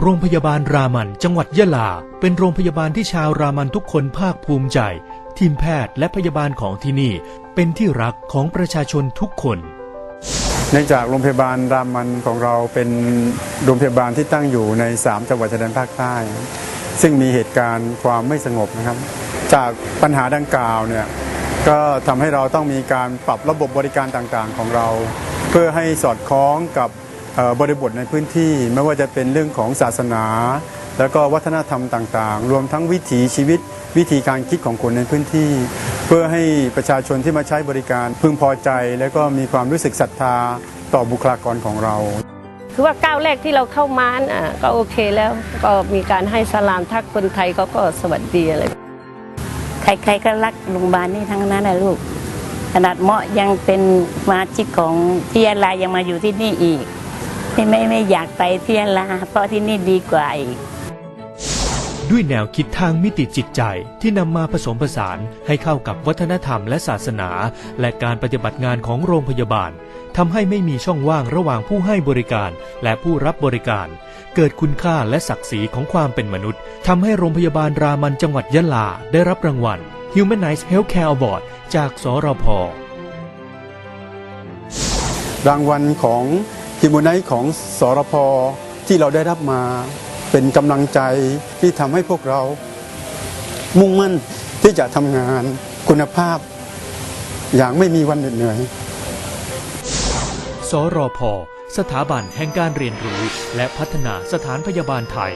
โรงพยาบาลรามันจังหวัดยะลา เป็นโรงพยาบาลที่ชาวรามันทุกคนภาคภูมิใจ ทีมแพทย์และพยาบาลของที่นี่ เป็นที่รักของประชาชนทุกคนเนื่องจากโรงพยาบาลรามันของเราเป็นโรงพยาบาลที่ตั้งอยู่ใน 3 จังหวัดชายแดนภาคใต้ ซึ่งมีเหตุการณ์ความไม่สงบนะครับ จากปัญหาดังกล่าวเนี่ยก็ทำให้เราต้องมีการปรับระบบบริการต่างๆของเรา เพื่อให้สอดคล้องกับ บริบทในพื้นที่ไม่ว่าจะเป็นเรื่องของศาสนา แล้วก็วัฒนธรรมต่างๆ รวมทั้งวิถีชีวิต วิธีการคิดของคนในพื้นที่ เพื่อให้ประชาชนที่มาใช้บริการพึงพอใจ และก็มีความรู้สึกศรัทธาต่อบุคลากรของเราคือว่าก้าวแรกที่เราเข้ามาน่ะก็โอเคแล้วก็มีการให้สลามทักคนไทยเขาก็สวัสดีอะไรใครๆก็รักโรงพยาบาลนี่ทั้งนั้นนะลูกขนาดเหมาะยังเป็นสมาชิกของที่ยาลายังมาอยู่ที่นี่อีก ไม่ไม่ไม่อยากไปที่ยาลาเพราะที่นี่ดีกว่าอีก ด้วยแนวคิดทางมิติจิตใจที่นำมาผสมผสานให้เข้ากับวัฒนธรรมและศาสนา และการปฏิบัติงานของโรงพยาบาลทำให้ไม่มีช่องว่างระหว่างผู้ให้บริการ และผู้รับบริการ เกิดคุณค่าและศักดิ์ศรีของความเป็นมนุษย์ทำให้โรงพยาบาลรามันจังหวัดยะลาได้รับรางวัล Humanize Healthcare Award จากสรพรางวัลของ ฮิมูไนท์ของสรพที่เราได้รับมาเป็นกำลังใจที่ทำให้พวกเรา มุ่งมั่นที่จะทำงานคุณภาพ อย่างไม่มีวันเหนื่อย สรพ สถาบันแห่งการเรียนรู้ และพัฒนาสถานพยาบาลไทย